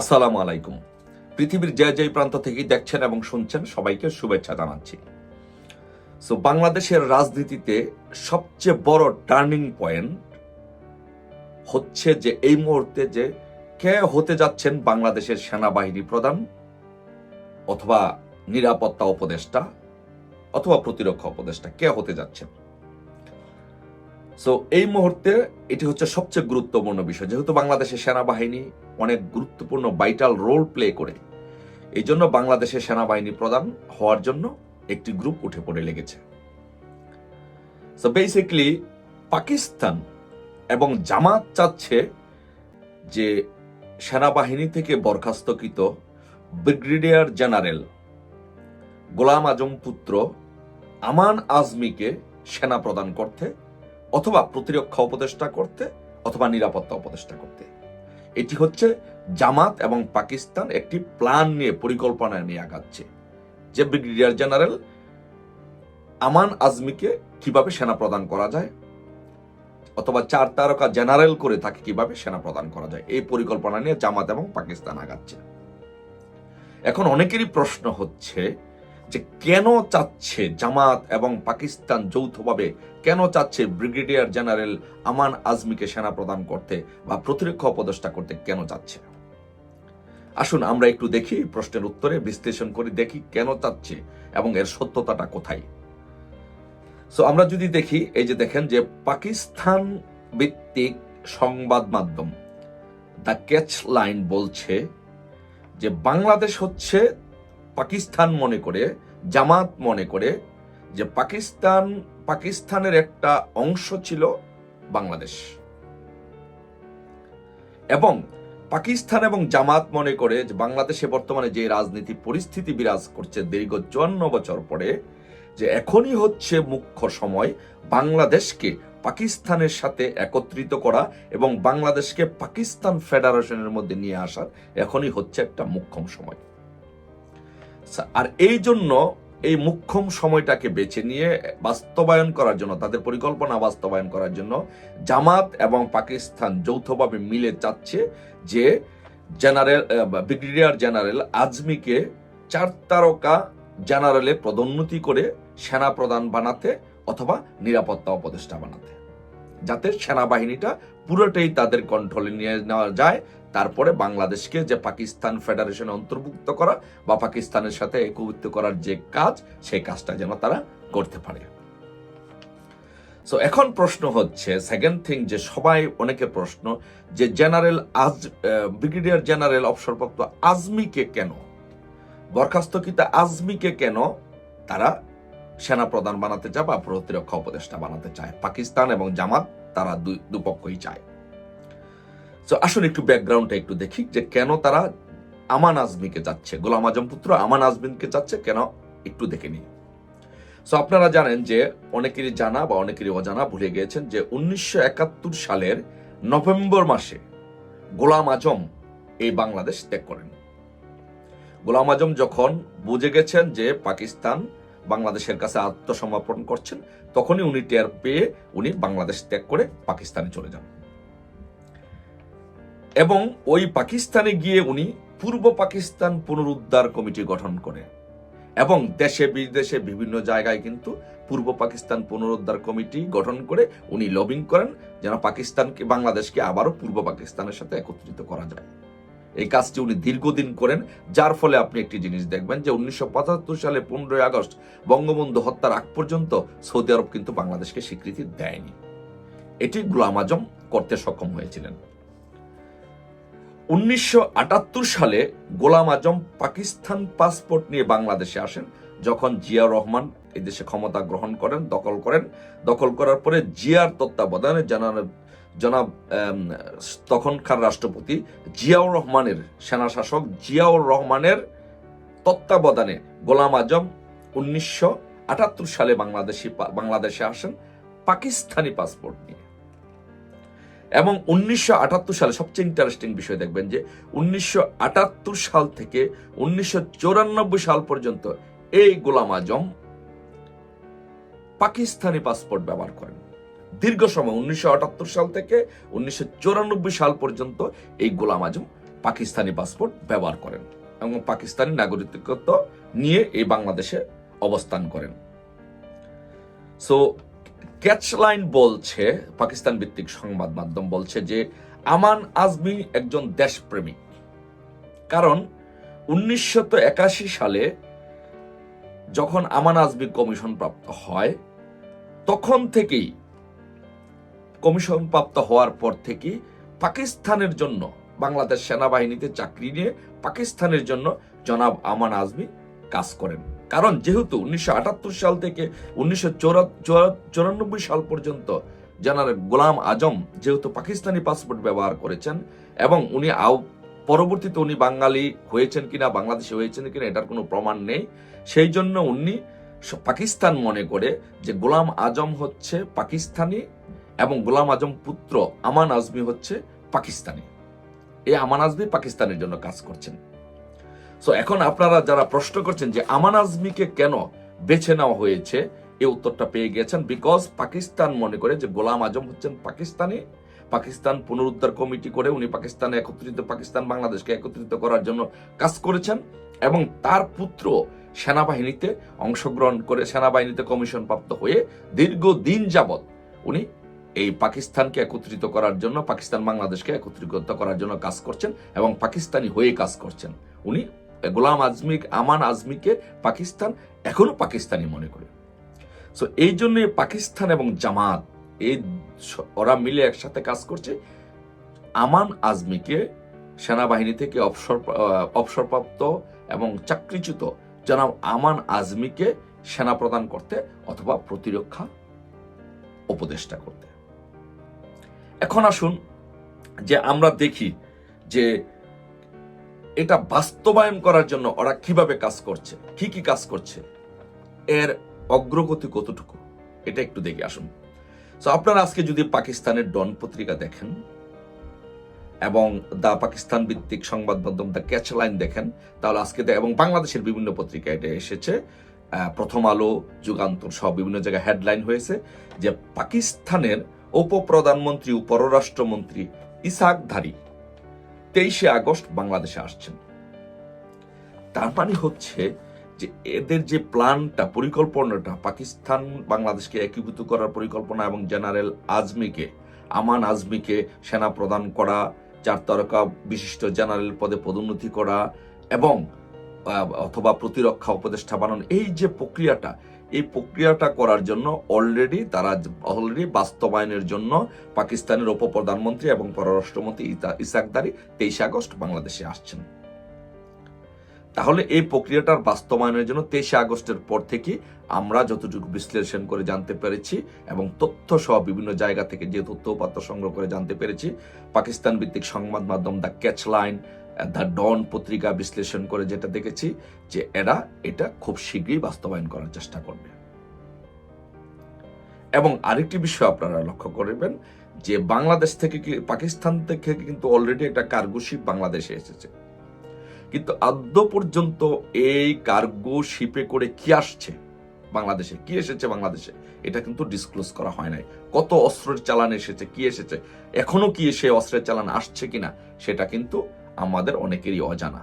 আসসালামু আলাইকুম। পৃথিবীর যে যে প্রান্ত থেকে দেখছেন এবং শুনছেন, সবাইকে শুভেচ্ছা জানাচ্ছি। সো বাংলাদেশের রাজনীতিতে সবচেয়ে বড় টার্নিং পয়েন্ট হচ্ছে যে এই মুহূর্তে যে কে হতে যাচ্ছেন বাংলাদেশের সেনাবাহিনী প্রধান অথবা নিরাপত্তা উপদেষ্টা অথবা প্রতিরক্ষা উপদেষ্টা, কে হতে যাচ্ছেন? সো এই মুহূর্তে এটি হচ্ছে সবচেয়ে গুরুত্বপূর্ণ বিষয়। যেহেতু বাংলাদেশের সেনাবাহিনী অনেক গুরুত্বপূর্ণ ভাইটাল রোল প্লে করে, এই জন্য বাংলাদেশের সেনাবাহিনী প্রধান হওয়ার জন্য একটি গ্রুপ উঠে পড়ে লেগেছে। সো বেসিকলি পাকিস্তান এবং জামাত চাচ্ছে যে সেনাবাহিনী থেকে বরখাস্তকৃত ব্রিগেডিয়ার জেনারেল গোলাম আজম পুত্র আমান আজমিকে সেনা প্রদান করতে অথবা প্রতিরক্ষা উপদেষ্টা করতে অথবা নিরাপত্তা উপদেষ্টা করতে। এটি হচ্ছে জামাত এবং পাকিস্তান একটি প্ল্যান নিয়ে, পরিকল্পনা নিয়ে আগাচ্ছে। যে ব্রিগেডিয়ার জেনারেল আমান আজমিকে কীভাবে সেনা প্রদান করা যায় অথবা চার তারকা জেনারেল করে তাকে কীভাবে সেনা প্রদান করা যায়, এই পরিকল্পনা নিয়ে জামাত এবং পাকিস্তান আগাচ্ছে। এখন অনেকেরই প্রশ্ন হচ্ছে যে কেন চাচ্ছে জামাত এবং পাকিস্তান যৌথভাবে কেন চাচ্ছে ব্রিগেডিয়ার জেনারেল আমান আজমিকে সেনা প্রদান করতে বা প্রতিরক্ষা উপদেষ্টা করতে কেন চাচ্ছে? আসুন আমরা একটু দেখি প্রশ্নের উত্তরে, বিশ্লেষণ করে দেখি কেন চাচ্ছে এবং এর সত্যতাটা কোথায়। সো আমরা যদি দেখি, এই যে দেখেন যে পাকিস্তান ভিত্তিক সংবাদ মাধ্যম দ্য ক্যাচ লাইন বলছে যে বাংলাদেশ হচ্ছে পাকিস্তান মনে করে, জামাত মনে করে যে পাকিস্তান, পাকিস্তানের একটা অংশ ছিল বাংলাদেশ। এবং পাকিস্তান এবং জামাত মনে করে যে বাংলাদেশে বর্তমানে যে রাজনীতি পরিস্থিতি বিরাজ করছে দীর্ঘ চুয়ান্ন বছর পরে, যে এখনই হচ্ছে মুখ্য সময় বাংলাদেশকে পাকিস্তানের সাথে একত্রিত করা এবং বাংলাদেশকে পাকিস্তান ফেডারেশনের মধ্যে নিয়ে আসার এখনই হচ্ছে একটা মুখ্যম সময়। আর এই জন্য এই মুখ্যম সময়টাকে বেছে নিয়ে বাস্তবায়ন করার জন্য, তাদের পরিকল্পনা বাস্তবায়ন করার জন্য জামাত এবং পাকিস্তান যৌথভাবে মিলে চাচ্ছে যে জেনারেল ব্রিগেডিয়ার জেনারেল আজমিকে চার তারকা জেনারেলে পদোন্নতি করে সেনা প্রধান বানাতে অথবা নিরাপত্তা উপদেষ্টা বানাতে। যাতে সেনাবাহিনীটা পুরোটাই তাদের কন্ট্রোলে নিয়ে নেওয়া যায়। তারপরে বাংলাদেশকে যে পাকিস্তান ফেডারেশনে অন্তর্ভুক্ত করা বা পাকিস্তানের সাথে একীভূত করার যে কাজ, সেই কাজটা যেন তারা করতে পারে। সো এখন প্রশ্ন হচ্ছে সেকেন্ড থিং যে সবাই অনেকে প্রশ্ন, যে জেনারেল আজ ব্রিগেডিয়ার জেনারেল অবসরপ্রাপ্ত আজমিকে কেন? বরখাস্তকৃত আজমিকে কেন তারা সেনা প্রধান বানাতে চায় বা প্রতিরক্ষা উপদেষ্টা বানাতে চায়। পাকিস্তান এবং জামাত তারা দুপক্ষই চায়। তো আসুন একটু ব্যাকগ্রাউন্ডটা একটু দেখি যে কেন তারা আমান আজমিকে যাচ্ছে গোলাম আজম পুত্র আমান আজমিনকে যাচ্ছে কেন একটু দেখে নিই। সো আপনারা জানেন যে অনেকেরই জানা বা অনেকেরই অজানা ভুলে গিয়েছেন যে উনিশশো একাত্তর সালের নভেম্বর মাসে গোলাম আজম এই বাংলাদেশ ত্যাগ করেন। গোলাম আজম যখন বুঝে গেছেন যে পাকিস্তান বাংলাদেশের কাছে আত্মসমর্পণ করছেন, তখনই উনি টের পেয়ে উনি বাংলাদেশ ত্যাগ করে পাকিস্তানে চলে যান। এবং ওই পাকিস্তানে গিয়ে উনি পূর্ব পাকিস্তান পুনরুদ্ধার কমিটি গঠন করে। এবং দেশে বিদেশে বিভিন্ন জায়গায় কিন্তু পূর্ব পাকিস্তান পুনরুদ্ধার কমিটি গঠন করে উনি লবিং করেন, যেন পাকিস্তানকে, বাংলাদেশকে আবারও পূর্ব পাকিস্তানের সাথে একত্রিত করা যায়। এই কাজটি উনি দীর্ঘদিন করেন, যার ফলে আপনি একটি জিনিস দেখবেন যে উনিশশো সালে পনেরোই আগস্ট বঙ্গবন্ধু হত্যার আগ পর্যন্ত সৌদি আরব কিন্তু বাংলাদেশকে স্বীকৃতি দেয়নি। এটি গুলাম আজম করতে সক্ষম হয়েছিলেন। উনিশশো আটাত্তর সালে গোলাম আজম পাকিস্তান পাসপোর্ট নিয়ে বাংলাদেশে আসেন, যখন জিয়া রহমান এদেশে ক্ষমতা গ্রহণ করেন, দখল করেন। দখল করার পরে জিয়ার তত্ত্বাবধানে জানান জনাব তখনকার রাষ্ট্রপতি জিয়াউর রহমানের সেনা শাসক জিয়াউর রহমানের তত্ত্বাবধানে গোলাম আজম উনিশশো আটাত্তর সালে বাংলাদেশি বাংলাদেশে আসেন পাকিস্তানি পাসপোর্ট নিয়ে। এবং উনিশশো আটাত্তর সালে সবচেয়ে ইন্টারেস্টিং বিষয় দেখবেন যে উনিশশো আটাত্তর সাল থেকে উনিশশো চুরানব্বই সাল পর্যন্ত এই গোলাম আজম পাকিস্তানি পাসপোর্ট ব্যবহার করেন। দীর্ঘ সময়, উনিশশো আটাত্তর সাল থেকে উনিশশো চুরানব্বই সাল পর্যন্ত এই গোলাম আজম পাকিস্তানি পাসপোর্ট ব্যবহার করেন এবং পাকিস্তানি নাগরিকত্ব নিয়ে এই বাংলাদেশে অবস্থান করেন। সো ক্যাচলাইন বলছে, পাকিস্তান ভিত্তিক সংবাদ মাধ্যম বলছে যে আমান আজমি একজন দেশপ্রেমিক। কারণ উনিশশো সালে যখন আমান আজমি কমিশন প্রাপ্ত হয়, তখন থেকেই কমিশন প্রাপ্ত হওয়ার পর থেকে পাকিস্তানের জন্য বাংলাদেশ সেনাবাহিনীতে চাকরি নিয়ে পাকিস্তানের জন্য জনাব আমান আজমি কাজ করেন। কারণ যেহেতু উনিশশো আটাত্তর সাল থেকে উনিশশো সাল পর্যন্ত জেনারেল গোলাম আজম যেহেতু পাকিস্তানি পাসপোর্ট ব্যবহার করেছেন এবং উনি পরবর্তীতে উনি বাঙালি হয়েছেন কিনা, বাংলাদেশি হয়েছেন কিনা, এটার কোনো প্রমাণ নেই। সেই জন্য উনি পাকিস্তান মনে করে যে গোলাম আজম হচ্ছে পাকিস্তানি এবং গোলাম আজম পুত্র আমান আজমি হচ্ছে পাকিস্তানি। এই আমান আজমি পাকিস্তানের জন্য কাজ করছেন। সো এখন আপনারা যারা প্রশ্ন করছেন যে আমান আজমিকে কেন বেছে নেওয়া হয়েছে এই উত্তরটা পেয়ে গেছেন বিকজ পাকিস্তান মনে করে যে গোলাম আজম হচ্ছেন পাকিস্তানি। পাকিস্তান পুনরুদ্ধার কমিটি করে উনি পাকিস্তানে একত্রিত, পাকিস্তান বাংলাদেশকে একত্রিত করার জন্য কাজ করেছেন এবং তার পুত্র সেনাবাহিনীতে অংশগ্রহণ করে সেনাবাহিনীতে কমিশন প্রাপ্ত হয়ে দীর্ঘদিন যাবৎ উনি এই পাকিস্তানকে একত্রিত করার জন্য, পাকিস্তান বাংলাদেশকে একত্রিত করার জন্য কাজ করছেন এবং পাকিস্তানি হয়ে কাজ করছেন। উনি গোলাম আজমি আমান আজমিকে পাকিস্তান এখনও পাকিস্তানি মনে করে। সো এই জন্য পাকিস্তান এবং জামাত, এই ওরা মিলে একসাথে কাজ করছে। আমান আজমিকে সেনাবাহিনী থেকে অবসর অবসরপ্রাপ্ত এবং চাকরিচ্যুত জনাব আমান আজমিকে সেনা প্রদান করতে অথবা প্রতিরক্ষা উপদেষ্টা করতে। এখন আসুন যে আমরা দেখি যে এটা বাস্তবায়ন করার জন্য ওরা কীভাবে কাজ করছে, কি কি কাজ করছে, এর অগ্রগতি কতটুকু, এটা একটু দেখে আসুন। তো আপনারা আজকে যদি পাকিস্তানের ডন পত্রিকা দেখেন এবং দা পাকিস্তান ভিত্তিক সংবাদ মাধ্যম দ্য ক্যাচ লাইন দেখেন, তাহলে আজকে এবং বাংলাদেশের বিভিন্ন পত্রিকা এটা এসেছে। প্রথম আলো, যুগান্তর সব বিভিন্ন জায়গায় হেডলাইন হয়েছে যে পাকিস্তানের উপপ্রধানমন্ত্রী ও পররাষ্ট্রমন্ত্রী ইসাক ধারি তেইশে আগস্ট বাংলাদেশে আসছেন। তার মানে হচ্ছে যে এদের যে প্ল্যানটা, পরিকল্পনাটা, পাকিস্তান বাংলাদেশকে একীভূত করার পরিকল্পনা এবং জেনারেল আজমিকে, আমান আজমিকে সেনা প্রদান করা, চার তারকা বিশিষ্ট জেনারেল পদে পদোন্নতি করা এবং অথবা প্রতিরক্ষা উপদেষ্টা বানানো, এই যে প্রক্রিয়াটা এই প্রক্রিয়াটা করার জন্য অলরেডি তারা অলরেডি বাস্তবায়নের জন্য পাকিস্তানের উপপ্রধানমন্ত্রী এবং পররাষ্ট্রমন্ত্রী ইসাকদারি তেইশে আগস্ট বাংলাদেশে আসছেন। তাহলে এই প্রক্রিয়াটার বাস্তবায়নের জন্য তেইশে আগস্টের পর থেকে আমরা যতটুকু বিশ্লেষণ করে জানতে পেরেছি এবং তথ্য সহ বিভিন্ন জায়গা থেকে যে তথ্য উপাত্ত সংগ্রহ করে জানতে পেরেছি, পাকিস্তান ভিত্তিক সংবাদ মাধ্যম the catch line the Dawn পত্রিকা বিশ্লেষণ করে যেটা দেখেছি যে এরা এটা খুব শীঘ্রই বাস্তবায়ন করার চেষ্টা করবে। এবং আরেকটি বিষয় আপনারা লক্ষ্য করবেন যে বাংলাদেশ থেকে পাকিস্তান থেকে কিন্তু অলরেডি একটা কার্গো শিপ বাংলাদেশে এসেছে। কিন্তু আদ্য পর্যন্ত এই কার্গো শিপে করে কি আসছে বাংলাদেশে? কি এসেছে বাংলাদেশে? এটা কিন্তু ডিসক্লোজ করা হয় নাই। কত অস্ত্রের চালান এসেছে, কি এসেছে? এখনও কি এসে অস্ত্রের চালান আসছে কিনা, সেটা কিন্তু আমাদের অনেকেরই অজানা।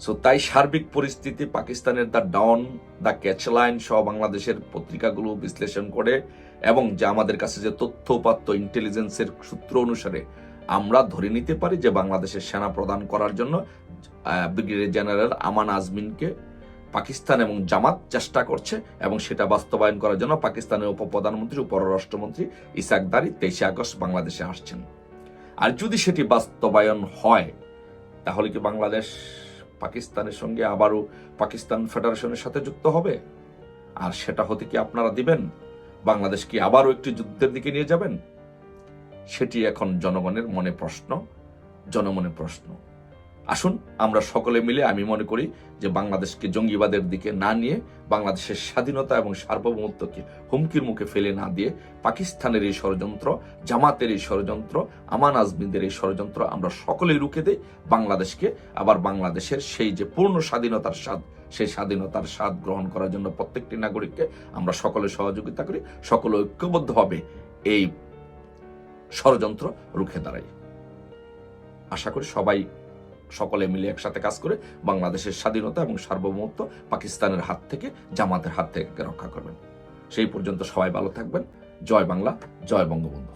সো তাই সার্বিক পরিস্থিতি পাকিস্তানের দ্য ডন দ্য ক্যাচলাইন সহ বাংলাদেশের পত্রিকাগুলো বিশ্লেষণ করে এবং যে আমাদের কাছে যে তথ্য উপাত্ত ইন্টেলিজেন্সের সূত্র অনুসারে আমরা ধরে নিতে পারি যে বাংলাদেশের সেনা প্রদান করার জন্য ব্রিগেডিয়ার জেনারেল আমান আজমিনকে পাকিস্তান এবং জামাত চেষ্টা করছে এবং সেটা বাস্তবায়ন করার জন্য পাকিস্তানের উপপ্রধানমন্ত্রী ও পররাষ্ট্রমন্ত্রী ইসাক দারি তেইশে আগস্ট বাংলাদেশে আসছেন। আর যদি সেটি বাস্তবায়ন হয়, তাহলে কি বাংলাদেশ পাকিস্তানের সঙ্গে আবারও পাকিস্তান ফেডারেশনের সাথে যুক্ত হবে? আর সেটা হতে কি আপনারা দিবেন? বাংলাদেশ কি আবারও একটি যুদ্ধের দিকে নিয়ে যাবেন? সেটি এখন জনগণের মনে প্রশ্ন, জনমনে প্রশ্ন। আসুন, আমরা সকলে মিলে আমি মনে করি যে বাংলাদেশকে জঙ্গিবাদের দিকে না নিয়ে বাংলাদেশের স্বাধীনতা এবং সার্বভৌমত্বকে হুমকির মুখে ফেলে না দিয়ে পাকিস্তানের এই ষড়যন্ত্র, জামাতের এই ষড়যন্ত্র, আমান আজমিনদের এই ষড়যন্ত্র আমরা সকলেই রুখে দেই। বাংলাদেশকে আবার বাংলাদেশের সেই যে পূর্ণ স্বাধীনতার স্বাদ, সেই স্বাধীনতার স্বাদ গ্রহণ করার জন্য প্রত্যেকটি নাগরিককে আমরা সকলে সহযোগিতা করি, সকলে ঐক্যবদ্ধভাবে এই ষড়যন্ত্র রুখে দাঁড়াই। আশা করি সবাই সকলে মিলে একসাথে কাজ করে বাংলাদেশের স্বাধীনতা এবং সার্বভৌমত্ব পাকিস্তানের হাত থেকে, জামাতের হাত থেকে রক্ষা করবেন। সেই পর্যন্ত সবাই ভালো থাকবেন। জয় বাংলা, জয় বঙ্গবন্ধু।